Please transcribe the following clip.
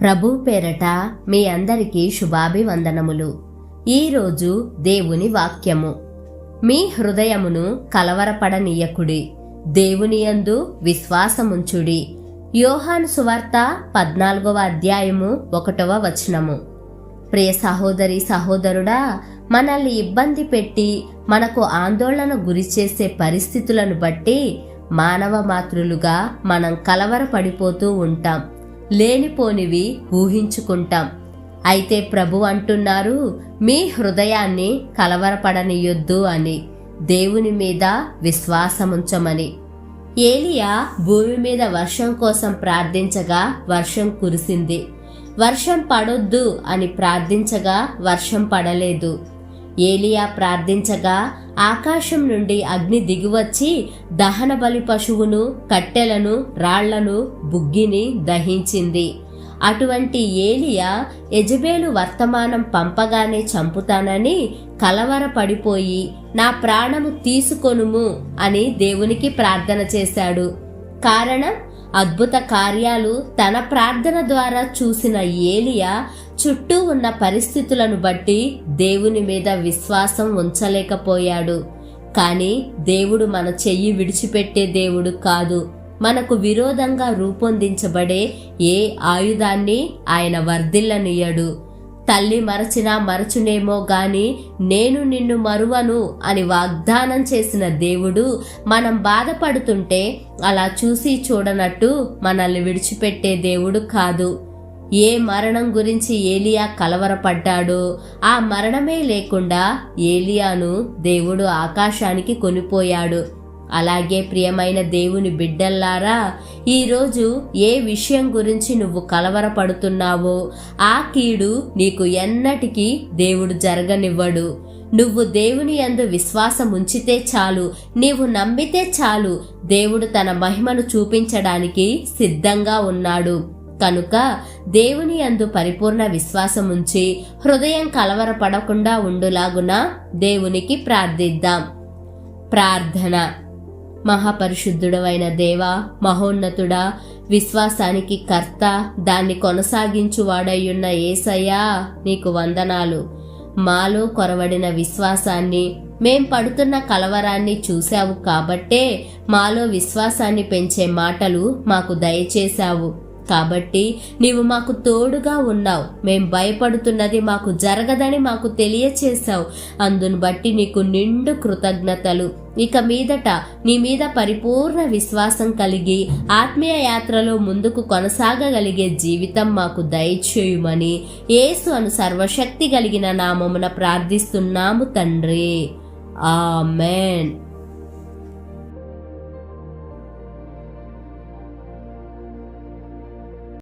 ప్రభు పేరట మీ అందరికీ శుభాభివందనములు. ఈరోజు దేవుని వాక్యము. మీ హృదయమును కలవరపడనీయకుడి దేవుని యందు విశ్వాసముంచుడి. యోహాను సువార్త పద్నాలుగవ అధ్యాయము ఒకటవ వచనము. ప్రియ సహోదరి సహోదరుడా మనల్ని ఇబ్బంది పెట్టి మనకు ఆందోళన గురిచేసే పరిస్థితులను బట్టి మానవ మాతృలుగా మనం కలవరపడిపోతూ ఉంటాం. లేనిపోనివి ఊహించుకుంటాం. అయితే ప్రభు అంటున్నారు మీ హృదయాన్ని కలవరపడనియొద్దు అని దేవుని మీద విశ్వాసముంచమని. ఏలియా భూమి మీద వర్షం కోసం ప్రార్థించగా వర్షం కురిసింది. వర్షం పడొద్దు అని ప్రార్థించగా వర్షం పడలేదు. ఏలియా ప్రార్థించగా ఆకాశం నుండి అగ్ని దిగివచ్చి దహన బలి పశువును కట్టెలను రాళ్ళను బుగ్గిని దహించింది. అటువంటి ఏలియా యజబేలు వర్తమానం పంపగానే చంపుతానని కలవరపడిపోయి నా ప్రాణము తీసుకొనుము అని దేవునికి ప్రార్థన చేశాడు. కారణం అద్భుత కార్యాలు తన ప్రార్థన ద్వారా చూసిన ఏలియా చుట్టూ ఉన్న పరిస్థితులను బట్టి దేవుని మీద విశ్వాసం ఉంచలేకపోయాడు. కానీ దేవుడు మన చెయ్యి విడిచిపెట్టే దేవుడు కాదు. మనకు విరోధంగా రూపొందించబడే ఏ ఆయుధాన్ని ఆయన వర్ధిల్లనియ్యడు తల్లి మరచినా మరచునేమో గాని నేను నిన్ను మరువను అని వాగ్దానం చేసిన దేవుడు మనం బాధపడుతుంటే అలా చూసి చూడనట్టు మనల్ని విడిచిపెట్టే దేవుడు కాదు. ఏ మరణం గురించి ఏలియా కలవరపడ్డాడో ఆ మరణమే లేకుండా ఏలియాను దేవుడు ఆకాశానికి కొనిపోయాడు. అలాగే ప్రియమైన దేవుని బిడ్డల్లారా ఈరోజు ఏ విషయం గురించి నువ్వు కలవరపడుతున్నావో ఆ కీడు నీకు ఎన్నటికీ దేవుడు జరగనివ్వడు. నువ్వు దేవుని యందు విశ్వాసం ఉంచితే చాలు నీవు నమ్మితే చాలు దేవుడు తన మహిమను చూపించడానికి సిద్ధంగా ఉన్నాడు. కనుక దేవుని అందు పరిపూర్ణ విశ్వాసం ఉంచి హృదయం కలవరపడకుండా ఉండులాగున దేవునికి ప్రార్థిద్దాం. ప్రార్థన. మహాపరిశుద్ధుడవైన దేవ మహోన్నతుడా విశ్వాసానికి కర్త దాన్ని కొనసాగించువాడయ్యున్న ఏసయ్యా నీకు వందనాలు. మాలో కొరవడిన విశ్వాసాన్ని మేం పడుతున్న కలవరాన్ని చూశావు కాబట్టే మాలో విశ్వాసాన్ని పెంచే మాటలు మాకు దయచేశావు. కాబట్టి నీవు మాకు తోడుగా ఉన్నావు. మేం భయపడుతున్నది మాకు జరగదని మాకు తెలియచేశావు. అందును బట్టి నీకు నిండు కృతజ్ఞతలు. ఇక మీదట నీ మీద పరిపూర్ణ విశ్వాసం కలిగి ఆత్మీయ యాత్రలో ముందుకు కొనసాగగలిగే జీవితం మాకు దయచేయుమని యేసు అను సర్వశక్తి కలిగిన నామమున ప్రార్థిస్తున్నాము తండ్రి. ఆమెన్.